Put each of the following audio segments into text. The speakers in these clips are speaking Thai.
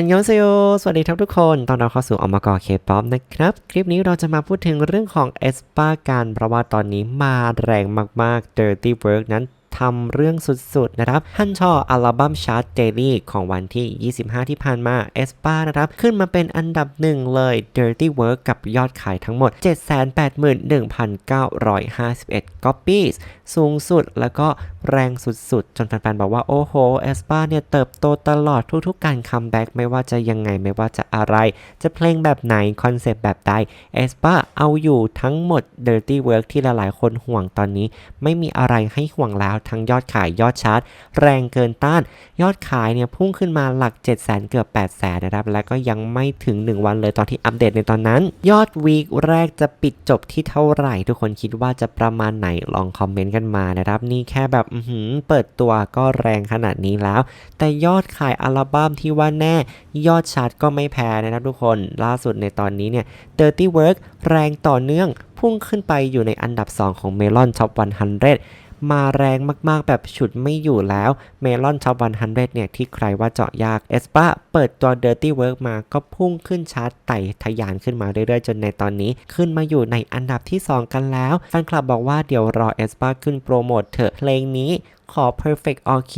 อันยองเซโยสวัสดีครับทุกคน ตอนเราเข้าสู่อมกอเคป๊อปนะครับ คลิปนี้เราจะมาพูดถึงเรื่องของเอสปาการเพราะว่าตอนนี้มาแรงมากๆ Dirty Work นั้น ทำเรื่องสุดๆนะครับฮันชออัลบั้มชาร์ตเดลี่ของวันที่ 25 ที่ผ่านมาเอสปานะครับขึ้นมาเป็นอันดับหนึ่งเลย Dirty Work กับยอดขายทั้งหมด 781,951 copies สูงสุดแล้วก็แรงสุดๆ จนแฟนๆ บอกว่า โอ้โหเอสปาเนี่ยเติบโตตลอดทุกๆ การคัมแบ็กไม่ว่าจะยังไงไม่ว่าจะอะไร จะเพลงแบบไหน คอนเซปต์แบบใดเอสปาเอาอยู่ทั้งหมด Dirty Work ที่หลายๆ คนห่วงตอนนี้ ไม่มีอะไรให้ห่วงแล้วทั้งยอดขายยอดชาร์ตแรงเกินต้าน ยอดขายเนี่ยพุ่งขึ้นมาหลัก 7 0 0 0 0เกือบ8 0 0 0 0นะครับ และก็ยังไม่ถึง 1 วันเลยตอนที่อัปเดตในตอนนั้น ยอดวีคแรกจะปิดจบที่เท่าไหร่ ทุกคนคิดว่าจะประมาณไหนลองคอมเมนต์กันมานะครับ นี่แค่แบบอืเปิดตัวก็แรงขนาดนี้แล้ว แต่ยอดขายอัลบั้มที่ว่าแน่ ยอดชาร์ตก็ไม่แพ้นะครับทุกคนล่าสุดในตอนนี้เนี่ย Dirty Work แรงต่อเนื่องพุ่งขึ้นไปอยู่ในอันดับ 2 ของ Melon Top 100 มาแรงมากๆ แบบฉุดไม่อยู่แล้ว เมลอนช็อปวันฮันเนี่ยที่ใครว่าเจาะยากเอสปาเปิดตัว Dirty Work มาก็พุ่งขึ้นชาร์ตไต่ทะยานขึ้นมาเรื่อยๆ จนในตอนนี้ ขึ้นมาอยู่ในอันดับที่ 2 กันแล้ว แฟนคลับบอกว่าเดี๋ยวรอเอสปาขึ้นโปรโมทเถอะเพลงนี้ขอ Perfect All Q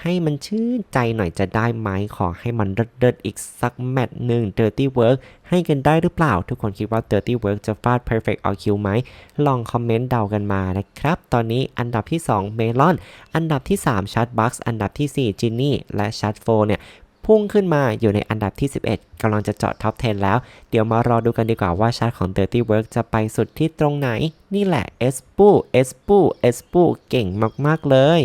ให้มันชื่นใจหน่อยจะได้ไหมขอให้มันเดิดๆอีกสักแมตช์หนึ่ง Dirty Work ให้กันได้หรือเปล่า ทุกคนคิดว่า Dirty Work จะฟาด Perfect All Q ไหม ลองคอมเมนต์เดากันมานะครับ ตอนนี้อันดับที่ 2 Melon อันดับที่3 c h a t b u x อันดับที่ 4 Ginny และ c h a t 4เนี่ยพุ่งขึ้นมาอยู่ในอันดับที่ 11กำลังจะเจาะท็อป 10 แล้ว เดี๋ยวมารอดูกันดีกว่าว่าชาร์ตของ Dirty Work จะไปสุดที่ตรงไหน นี่แหละ e s p u e s p u e s p u เก่งมาก ๆ เลย